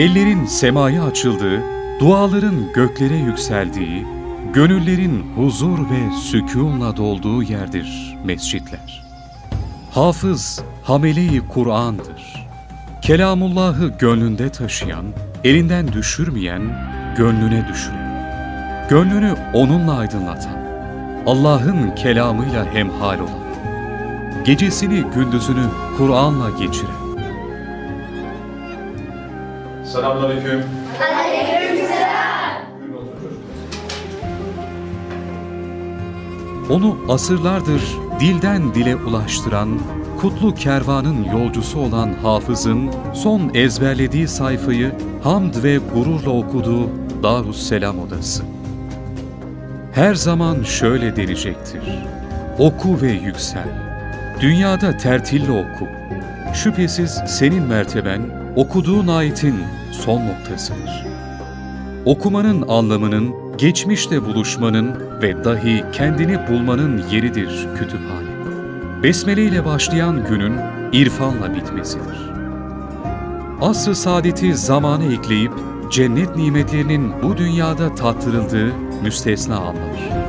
ellerin semaya açıldığı, duaların göklere yükseldiği, gönüllerin huzur ve sükunla dolduğu yerdir mescitler. Hafız, hamele-i Kur'an'dır. Kelamullah'ı gönlünde taşıyan, elinden düşürmeyen, gönlüne düşüren. Gönlünü onunla aydınlatan, Allah'ın kelamıyla hemhal olan, gecesini gündüzünü Kur'an'la geçiren, Selamünaleyküm. onu asırlardır dilden dile ulaştıran, kutlu kervanın yolcusu olan hafızın son ezberlediği sayfayı hamd ve gururla okuduğu Darusselam Odası. Her zaman şöyle denecektir. Oku ve yüksel. Dünyada tertille oku. Şüphesiz senin merteben okuduğun ayetin son noktasıdır. Okumanın anlamının, geçmişte buluşmanın ve dahi kendini bulmanın yeridir kütüphane. Besmele ile başlayan günün irfanla bitmesidir. Asr-ı saadeti zamana ekleyip cennet nimetlerinin bu dünyada tattırıldığı müstesna anlar.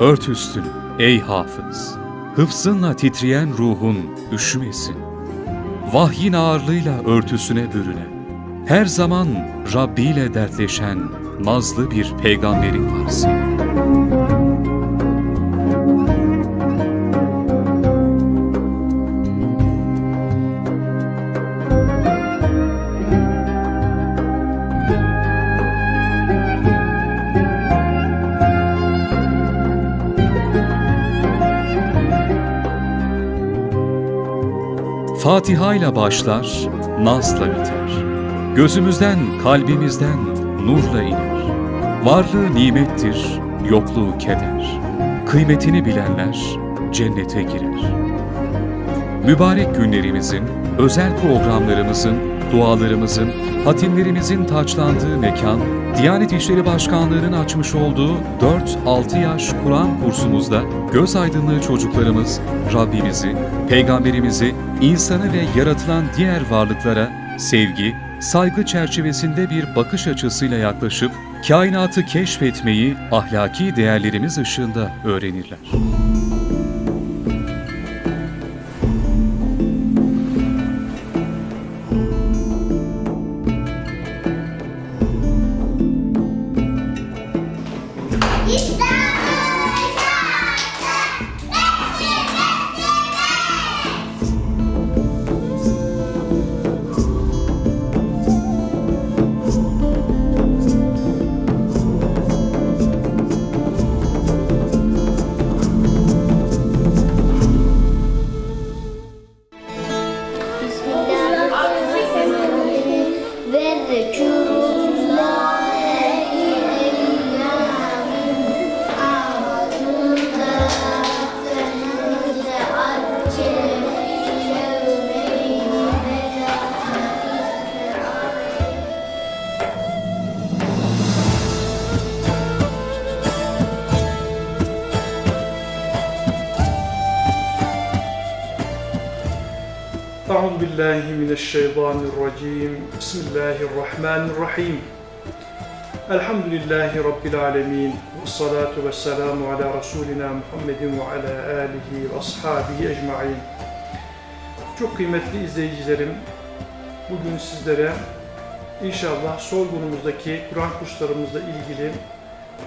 Ört üstünü ey hafız. Hıfzınla titreyen ruhun üşümesin. Vahyin ağırlığıyla örtüsüne bürünen, her zaman Rabbi ile dertleşen nazlı bir peygamberin var. Fatiha ile başlar, nazla biter. Gözümüzden, kalbimizden nurla iner. Varlığı nimettir, yokluğu keder. Kıymetini bilenler cennete girer. Mübarek günlerimizin, özel programlarımızın, dualarımızın, hatimlerimizin taçlandığı mekan, Diyanet İşleri Başkanlığı'nın açmış olduğu 4-6 yaş Kur'an kursumuzda göz aydınlığı çocuklarımız Rabbimizi, Peygamberimizi, insanı ve yaratılan diğer varlıklara sevgi, saygı çerçevesinde bir bakış açısıyla yaklaşıp kainatı keşfetmeyi ahlaki değerlerimiz ışığında öğrenirler. Mineşşeytanirracim. Bismillahirrahmanirrahim. Elhamdülillahi rabbil alamin. Ves salatu vesselamu ala rasulina Muhammedin ve ala alihi ve ashabihi ecmaîn. Çok kıymetli izleyicilerim, bugün sizlere inşallah sorgunumuzdaki Kur'an kurslarımızla ilgili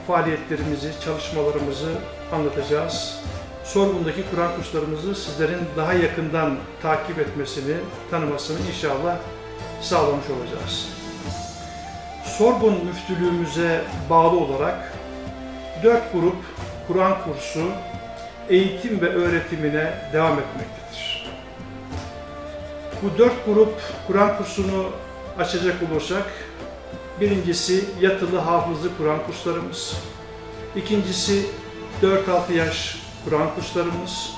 faaliyetlerimizi, çalışmalarımızı anlatacağız. Sorgun'daki Kur'an kurslarımızı sizlerin daha yakından takip etmesini, tanımasını inşallah sağlamış olacağız. Sorbon müftülüğümüze bağlı olarak dört grup Kur'an kursu eğitim ve öğretimine devam etmektedir. Bu dört grup Kur'an kursunu açacak olursak, birincisi yatılı hafızlı Kur'an kurslarımız, ikincisi 4-6 yaş Kur'an kurslarımız,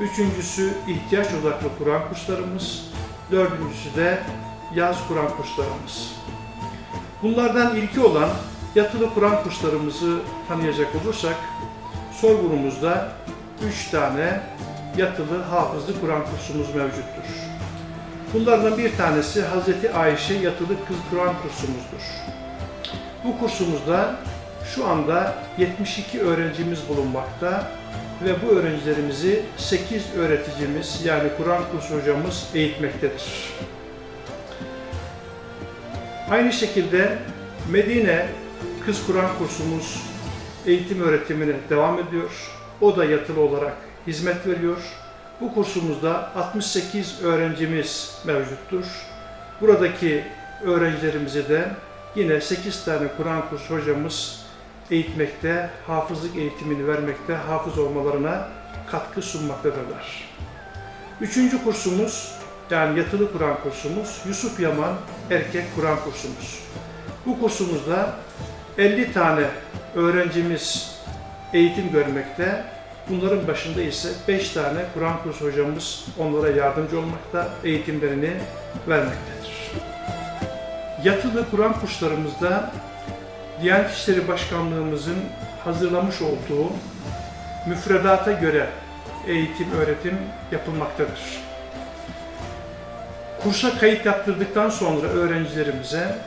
üçüncüsü ihtiyaç odaklı Kur'an kurslarımız, dördüncüsü de yaz Kur'an kurslarımız. Bunlardan ilki olan yatılı Kur'an kurslarımızı tanıyacak olursak, sorgunumuzda 3 tane yatılı hafızlı Kur'an kursumuz mevcuttur. Bunlardan bir tanesi Hazreti Ayşe yatılı kız Kur'an kursumuzdur. Bu kursumuzda şu anda 72 öğrencimiz bulunmakta ve bu öğrencilerimizi 8 öğreticimiz yani Kur'an kursu hocamız eğitmektedir. Aynı şekilde Medine Kız Kur'an kursumuz eğitim öğretimine devam ediyor. O da yatılı olarak hizmet veriyor. Bu kursumuzda 68 öğrencimiz mevcuttur. Buradaki öğrencilerimize de yine 8 tane Kur'an kursu hocamız eğitmekte, hafızlık eğitimini vermekte, hafız olmalarına katkı sunmaktadırlar. Üçüncü kursumuz, yani yatılı Kur'an kursumuz, Yusuf Yaman Erkek Kur'an kursumuz. Bu kursumuzda 50 tane öğrencimiz eğitim görmekte. Bunların başında ise 5 tane Kur'an kursu hocamız onlara yardımcı olmakta, eğitimlerini vermektedir. Yatılı Kur'an kurslarımızda Diyanet İşleri Başkanlığımızın hazırlamış olduğu müfredata göre eğitim, öğretim yapılmaktadır. Kursa kayıt yaptırdıktan sonra öğrencilerimize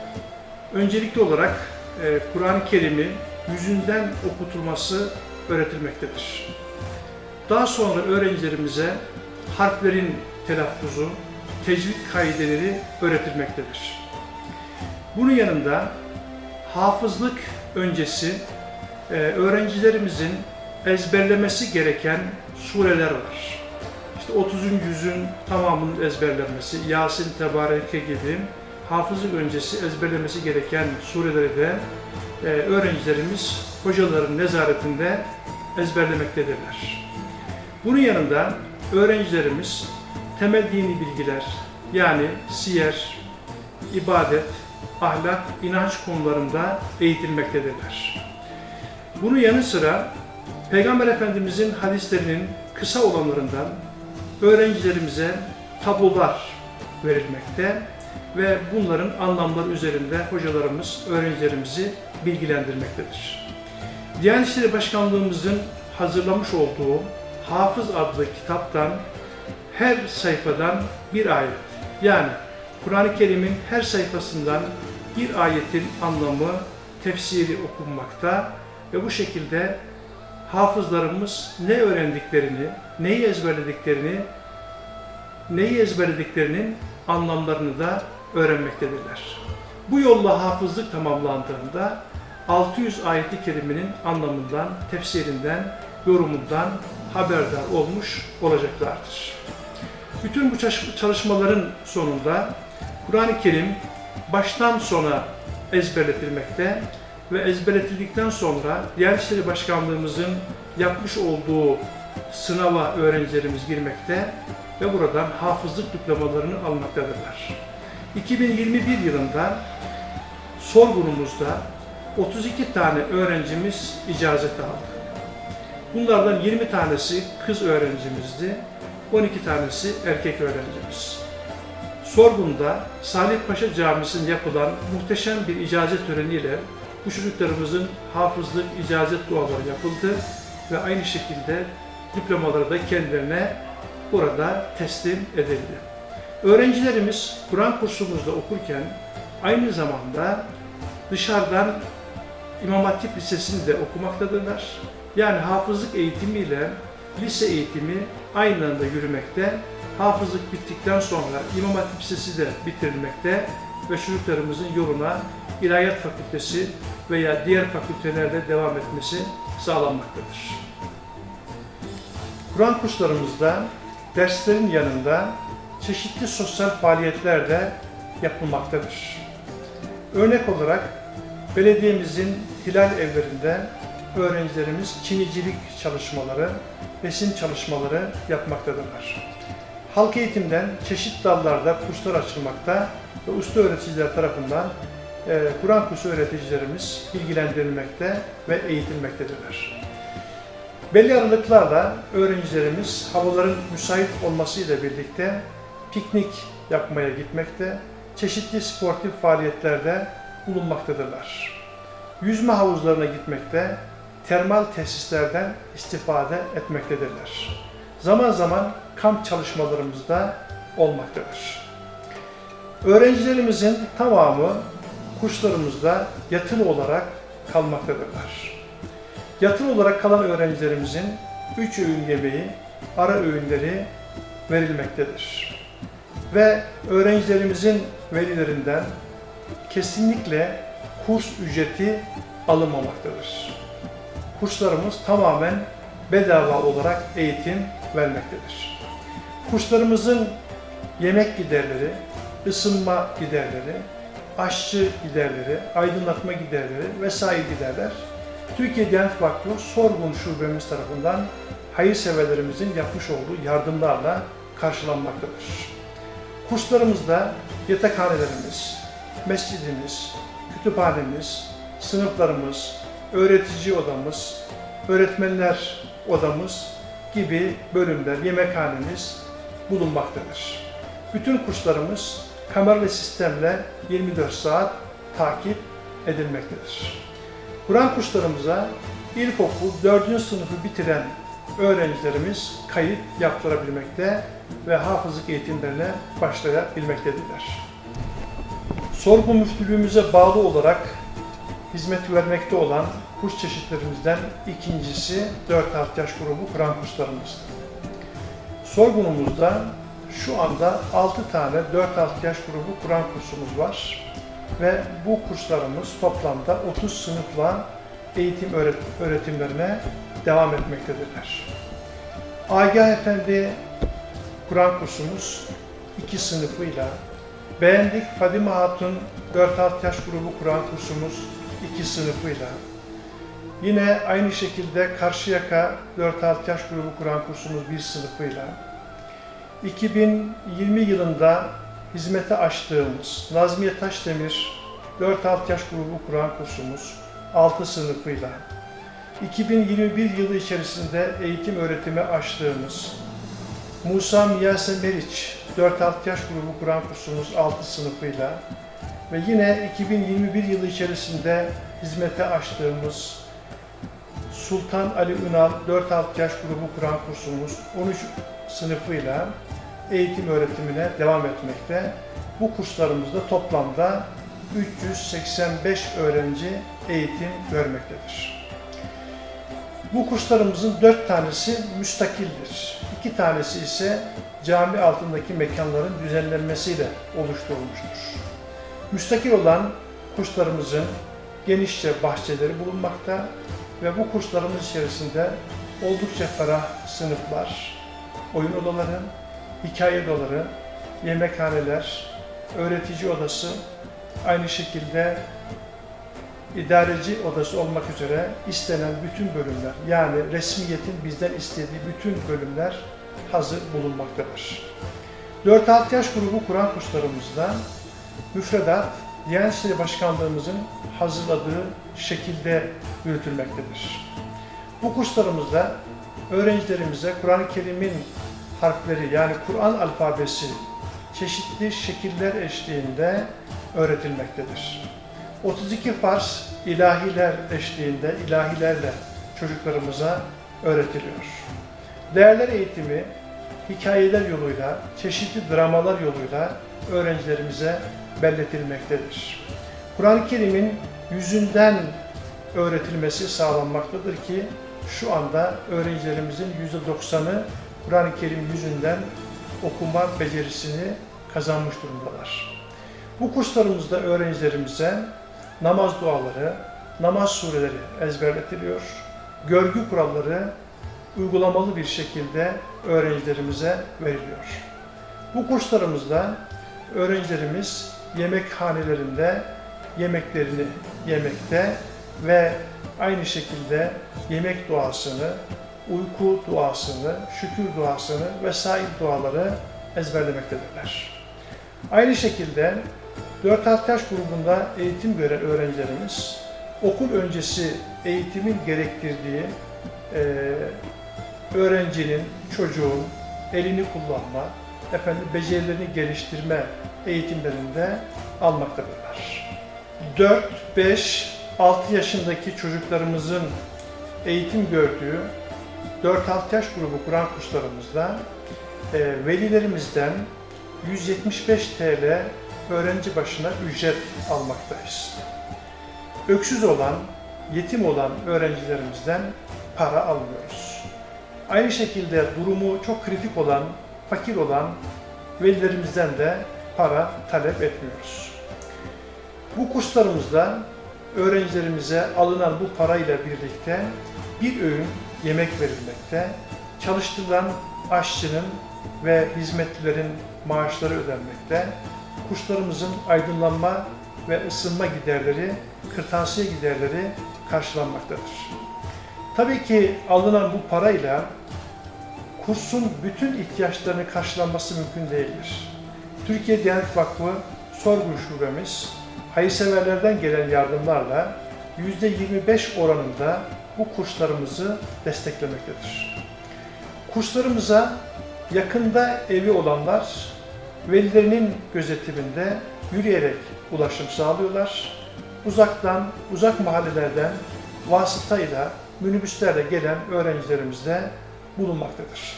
öncelikli olarak e, Kur'an-ı Kerim'i yüzünden okutulması öğretilmektedir. Daha sonra öğrencilerimize harflerin telaffuzu, tecvid kaideleri öğretilmektedir. Bunun yanında hafızlık öncesi e, öğrencilerimizin ezberlemesi gereken sureler var. İşte 30. yüzün tamamının ezberlenmesi, Yasin, Tebareke gibi hafızlık öncesi ezberlemesi gereken sureleri de e, öğrencilerimiz hocaların nezaretinde ezberlemektedirler. Bunun yanında öğrencilerimiz temel dini bilgiler yani siyer, ibadet, ahlak, inanç konularında eğitilmektedirler. Bunun yanı sıra Peygamber Efendimizin hadislerinin kısa olanlarından öğrencilerimize tablolar verilmekte ve bunların anlamları üzerinde hocalarımız öğrencilerimizi bilgilendirmektedir. Diyanet İşleri Başkanlığımızın hazırlamış olduğu Hafız adlı kitaptan her sayfadan bir ayet yani Kur'an-ı Kerim'in her sayfasından bir ayetin anlamı, tefsiri okunmakta ve bu şekilde hafızlarımız ne öğrendiklerini, neyi ezberlediklerini, neyi ezberlediklerinin anlamlarını da öğrenmektedirler. Bu yolla hafızlık tamamlandığında 600 ayeti kerimenin anlamından, tefsirinden, yorumundan haberdar olmuş olacaklardır. Bütün bu çalışmaların sonunda Kur'an-ı Kerim baştan sona ezberletilmekte ve ezberletildikten sonra Diyanet İşleri Başkanlığımızın yapmış olduğu sınava öğrencilerimiz girmekte ve buradan hafızlık diplomalarını almaktadırlar. 2021 yılında sorgunumuzda 32 tane öğrencimiz icazet aldı. Bunlardan 20 tanesi kız öğrencimizdi, 12 tanesi erkek öğrencimiz. Sorgun'da Salih Paşa Camisi'nde yapılan muhteşem bir icazet töreniyle bu çocuklarımızın hafızlık icazet duaları yapıldı ve aynı şekilde diplomaları da kendilerine burada teslim edildi. Öğrencilerimiz Kur'an kursumuzda okurken aynı zamanda dışarıdan İmam Hatip Lisesi'ni de okumaktadırlar. Yani hafızlık eğitimiyle lise eğitimi aynı anda yürümekte. Hafızlık bittikten sonra İmam Hatip Lisesi de bitirilmekte ve çocuklarımızın yoluna İlahiyat Fakültesi veya diğer fakültelerde devam etmesi sağlanmaktadır. Kur'an kurslarımızda derslerin yanında çeşitli sosyal faaliyetler de yapılmaktadır. Örnek olarak belediyemizin hilal evlerinde öğrencilerimiz çinicilik çalışmaları, resim çalışmaları yapmaktadırlar. Halk eğitimden çeşitli dallarda kurslar açılmakta ve usta öğreticiler tarafından e, Kur'an kursu öğreticilerimiz bilgilendirilmekte ve eğitilmektedirler. Belli aralıklarla öğrencilerimiz havaların müsait olmasıyla birlikte piknik yapmaya gitmekte, çeşitli sportif faaliyetlerde bulunmaktadırlar. Yüzme havuzlarına gitmekte, termal tesislerden istifade etmektedirler. Zaman zaman kamp çalışmalarımız da olmaktadır. Öğrencilerimizin tamamı kurslarımızda yatılı olarak kalmaktadırlar. Yatılı olarak kalan öğrencilerimizin 3 öğün yemeği, ara öğünleri verilmektedir. Ve öğrencilerimizin velilerinden kesinlikle kurs ücreti alınmamaktadır. Kurslarımız tamamen bedava olarak eğitim vermektedir. Kurslarımızın yemek giderleri, ısınma giderleri, aşçı giderleri, aydınlatma giderleri vesaire giderler Türkiye Diyanet Vakfı Sorgun Şubemiz tarafından hayırseverlerimizin yapmış olduğu yardımlarla karşılanmaktadır. Kurslarımızda yatakhanelerimiz, mescidimiz, kütüphanemiz, sınıflarımız, öğretici odamız, öğretmenler odamız gibi bölümler, yemekhanemiz bulunmaktadır. Bütün kurslarımız kameralı sistemle 24 saat takip edilmektedir. Kur'an kurslarımıza ilkokul 4. sınıfı bitiren öğrencilerimiz kayıt yaptırabilmekte ve hafızlık eğitimlerine başlayabilmektedirler. Sorgu müftülüğümüze bağlı olarak hizmet vermekte olan kurs çeşitlerimizden ikincisi 4-6 yaş grubu Kur'an kurslarımızdır. Sorgunumuzda şu anda 6 tane 4-6 yaş grubu Kur'an kursumuz var ve bu kurslarımız toplamda 30 sınıfla eğitim öğret- öğretimlerine devam etmektedirler. Agah Efendi Kur'an kursumuz iki sınıfıyla, Beğendik Fadime Hatun 4-6 yaş grubu Kur'an kursumuz iki sınıfıyla, yine aynı şekilde Karşıyaka 4-6 yaş grubu Kur'an kursumuz bir sınıfıyla, 2020 yılında hizmete açtığımız Nazmiye Taşdemir 4-6 yaş grubu Kur'an kursumuz 6 sınıfıyla, 2021 yılı içerisinde eğitim öğretimi açtığımız Musa Miyase Meriç 4-6 yaş grubu Kur'an kursumuz 6 sınıfıyla ve yine 2021 yılı içerisinde hizmete açtığımız Sultan Ali Ünal 4-6 yaş grubu Kur'an kursumuz 13 sınıfıyla eğitim öğretimine devam etmekte. Bu kurslarımızda toplamda 385 öğrenci eğitim görmektedir. Bu kurslarımızın dört tanesi müstakildir. İki tanesi ise cami altındaki mekanların düzenlenmesiyle oluşturulmuştur. Müstakil olan kurslarımızın genişçe bahçeleri bulunmakta ve bu kurslarımız içerisinde oldukça ferah sınıflar, oyun odaları, hikaye odaları, yemekhaneler, öğretici odası, aynı şekilde idareci odası olmak üzere istenen bütün bölümler yani resmiyetin bizden istediği bütün bölümler hazır bulunmaktadır. 4-6 yaş grubu Kur'an kurslarımızda müfredat Diyanet İşleri Başkanlığımızın hazırladığı şekilde yürütülmektedir. Bu kurslarımızda öğrencilerimize Kur'an-ı Kerim'in harfleri yani Kur'an alfabesi çeşitli şekiller eşliğinde öğretilmektedir. 32 farz ilahiler eşliğinde ilahilerle çocuklarımıza öğretiliyor. Değerler eğitimi hikayeler yoluyla, çeşitli dramalar yoluyla öğrencilerimize belletilmektedir. Kur'an-ı Kerim'in yüzünden öğretilmesi sağlanmaktadır ki şu anda öğrencilerimizin %90'ı Kur'an-ı Kerim yüzünden okuma becerisini kazanmış durumdalar. Bu kurslarımızda öğrencilerimize namaz duaları, namaz sureleri ezberletiliyor. Görgü kuralları uygulamalı bir şekilde öğrencilerimize veriliyor. Bu kurslarımızda öğrencilerimiz yemekhanelerinde yemeklerini yemekte ve aynı şekilde yemek duasını, uyku duasını, şükür duasını vesaire duaları ezberlemektedirler. Aynı şekilde 4-6 yaş grubunda eğitim gören öğrencilerimiz okul öncesi eğitimin gerektirdiği eee, öğrencinin, çocuğun elini kullanma, efendim becerilerini geliştirme eğitimlerinde almaktadırlar. 4, 5, 6 yaşındaki çocuklarımızın eğitim gördüğü 4-6 yaş grubu Kur'an kurslarımızda e, velilerimizden 175 TL öğrenci başına ücret almaktayız. Öksüz olan, yetim olan öğrencilerimizden para almıyoruz. Aynı şekilde durumu çok kritik olan, fakir olan velilerimizden de para talep etmiyoruz. Bu kurslarımızda öğrencilerimize alınan bu parayla birlikte bir öğün yemek verilmekte, çalıştırılan aşçının ve hizmetlilerin maaşları ödenmekte, kurslarımızın aydınlanma ve ısınma giderleri, kırtasiye giderleri karşılanmaktadır. Tabii ki alınan bu parayla kursun bütün ihtiyaçlarını karşılanması mümkün değildir. Türkiye Diyanet Vakfı Sorgun Şubemiz hayırseverlerden gelen yardımlarla %25 oranında bu kurslarımızı desteklemektedir. Kurslarımıza yakında evi olanlar velilerinin gözetiminde yürüyerek ulaşım sağlıyorlar. Uzaktan, uzak mahallelerden vasıtayla minibüslerle gelen öğrencilerimiz de bulunmaktadır.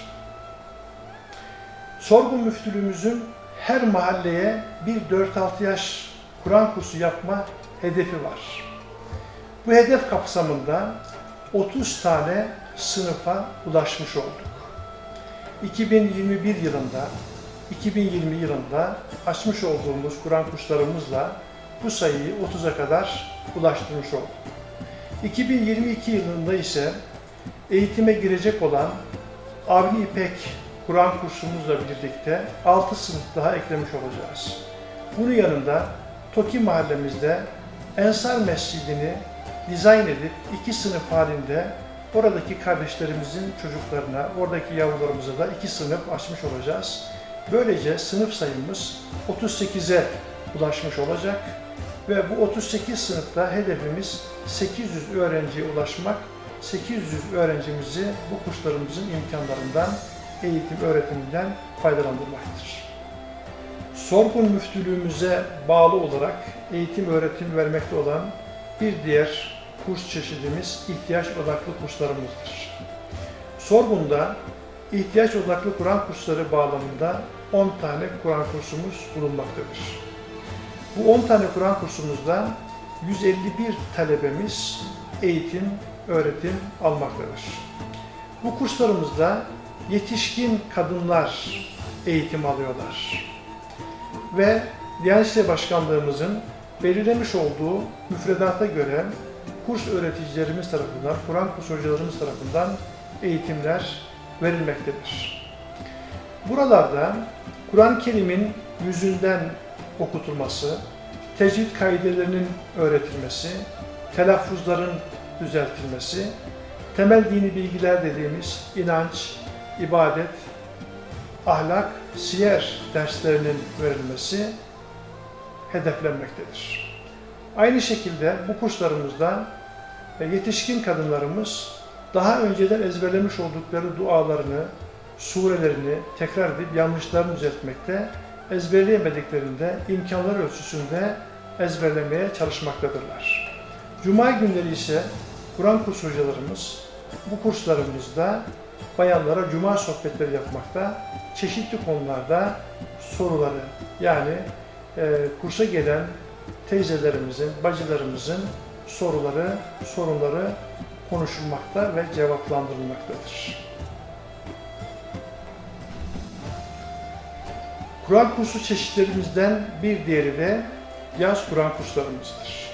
Sorgun Müftülüğümüzün her mahalleye bir 4-6 yaş Kur'an kursu yapma hedefi var. Bu hedef kapsamında 30 tane sınıfa ulaşmış olduk. 2021 yılında, 2020 yılında açmış olduğumuz Kur'an kurslarımızla bu sayıyı 30'a kadar ulaştırmış olduk. 2022 yılında ise eğitime girecek olan Avni İpek Kur'an kursumuzla birlikte 6 sınıf daha eklemiş olacağız. Bunun yanında Toki mahallemizde Ensar Mescidini dizayn edip iki sınıf halinde oradaki kardeşlerimizin çocuklarına, oradaki yavrularımıza da iki sınıf açmış olacağız. Böylece sınıf sayımız 38'e ulaşmış olacak ve bu 38 sınıfta hedefimiz 800 öğrenciye ulaşmak. 800 öğrencimizi bu kurslarımızın imkanlarından, eğitim öğretiminden faydalandırmaktır. Sorgun Müftülüğümüze bağlı olarak eğitim öğretim vermekte olan bir diğer kurs çeşidimiz ihtiyaç odaklı kurslarımızdır. Sorgun'da ihtiyaç odaklı Kur'an kursları bağlamında 10 tane Kur'an kursumuz bulunmaktadır. Bu 10 tane Kur'an kursumuzda 151 talebemiz eğitim, öğretim almaktadır. Bu kurslarımızda yetişkin kadınlar eğitim alıyorlar. Ve Diyanet İşleri Başkanlığımızın belirlemiş olduğu müfredata göre kurs öğreticilerimiz tarafından, Kur'an kurs hocalarımız tarafından eğitimler verilmektedir. Buralarda Kur'an-ı Kerim'in yüzünden okutulması, tecvid kaidelerinin öğretilmesi, telaffuzların düzeltilmesi, temel dini bilgiler dediğimiz inanç, ibadet, ahlak, siyer derslerinin verilmesi hedeflenmektedir. Aynı şekilde bu kurslarımızda yetişkin kadınlarımız daha önceden ezberlemiş oldukları dualarını, surelerini tekrar edip yanlışlarını düzeltmekte, ezberleyemediklerinde imkanları ölçüsünde ezberlemeye çalışmaktadırlar. Cuma günleri ise Kur'an kurs hocalarımız bu kurslarımızda bayanlara cuma sohbetleri yapmakta, çeşitli konularda soruları yani e, kursa gelen teyzelerimizin, bacılarımızın soruları, sorunları konuşulmakta ve cevaplandırılmaktadır. Kur'an kursu çeşitlerimizden bir diğeri de yaz Kur'an kurslarımızdır.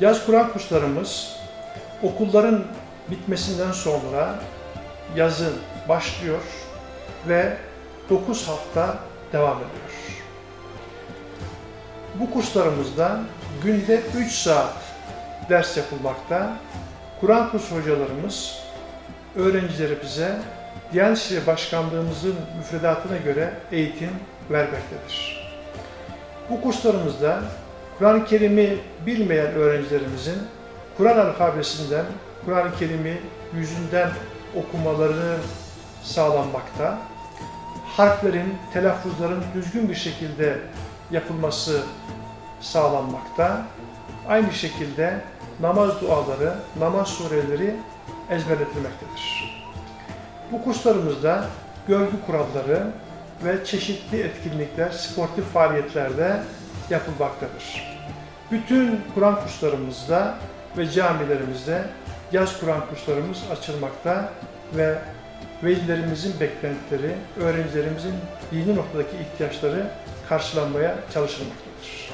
Yaz Kur'an kurslarımız okulların bitmesinden sonra yazın başlıyor ve 9 hafta devam ediyor. Bu kurslarımızda günde 3 saat ders yapılmakta. Kur'an kursu hocalarımız öğrencilerimize Diyanet İşleri Başkanlığımızın müfredatına göre eğitim vermektedir. Bu kurslarımızda Kur'an-ı Kerim'i bilmeyen öğrencilerimizin Kur'an alfabesinden Kur'an-ı Kerim'i yüzünden okumalarını sağlanmakta. Harflerin, telaffuzların düzgün bir şekilde yapılması sağlanmakta. Aynı şekilde namaz duaları, namaz sureleri ezberletilmektedir. Bu kurslarımızda görgü kuralları ve çeşitli etkinlikler, sportif faaliyetlerde yapılmaktadır. Bütün Kur'an kurslarımızda ve camilerimizde yaz Kur'an kurslarımız açılmakta ve velilerimizin beklentileri, öğrencilerimizin dini noktadaki ihtiyaçları karşılanmaya çalışılmaktadır.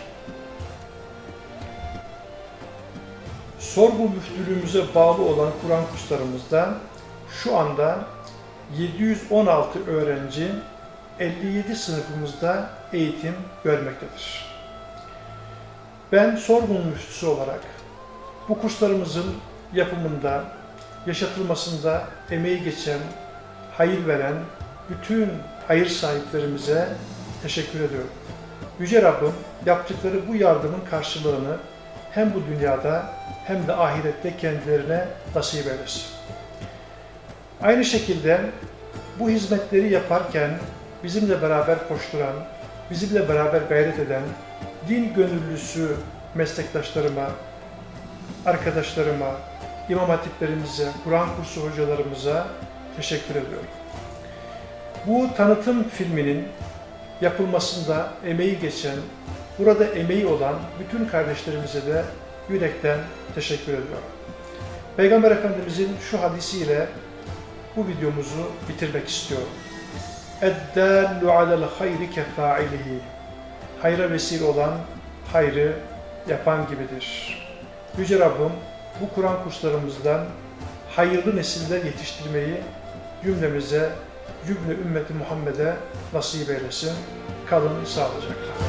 Sorgu müftülüğümüze bağlı olan Kur'an kurslarımızda şu anda 716 öğrenci 57 sınıfımızda eğitim görmektedir. Ben sorgun müftüsü olarak bu kurslarımızın yapımında, yaşatılmasında emeği geçen, hayır veren bütün hayır sahiplerimize teşekkür ediyorum. Yüce Rabbim yaptıkları bu yardımın karşılığını hem bu dünyada hem de ahirette kendilerine nasip eylesin. Aynı şekilde bu hizmetleri yaparken bizimle beraber koşturan, bizimle beraber gayret eden din gönüllüsü meslektaşlarıma, arkadaşlarıma, imam hatiplerimize, Kur'an kursu hocalarımıza teşekkür ediyorum. Bu tanıtım filminin yapılmasında emeği geçen, burada emeği olan bütün kardeşlerimize de yürekten teşekkür ediyorum. Peygamber Efendimizin şu hadisiyle bu videomuzu bitirmek istiyorum. Eddallu alel hayri kefailihi. Hayra vesile olan hayrı yapan gibidir. Yüce Rabbim bu Kur'an kurslarımızdan hayırlı nesiller yetiştirmeyi cümlemize, cümle ümmeti Muhammed'e nasip eylesin. Kalın sağlıcakla.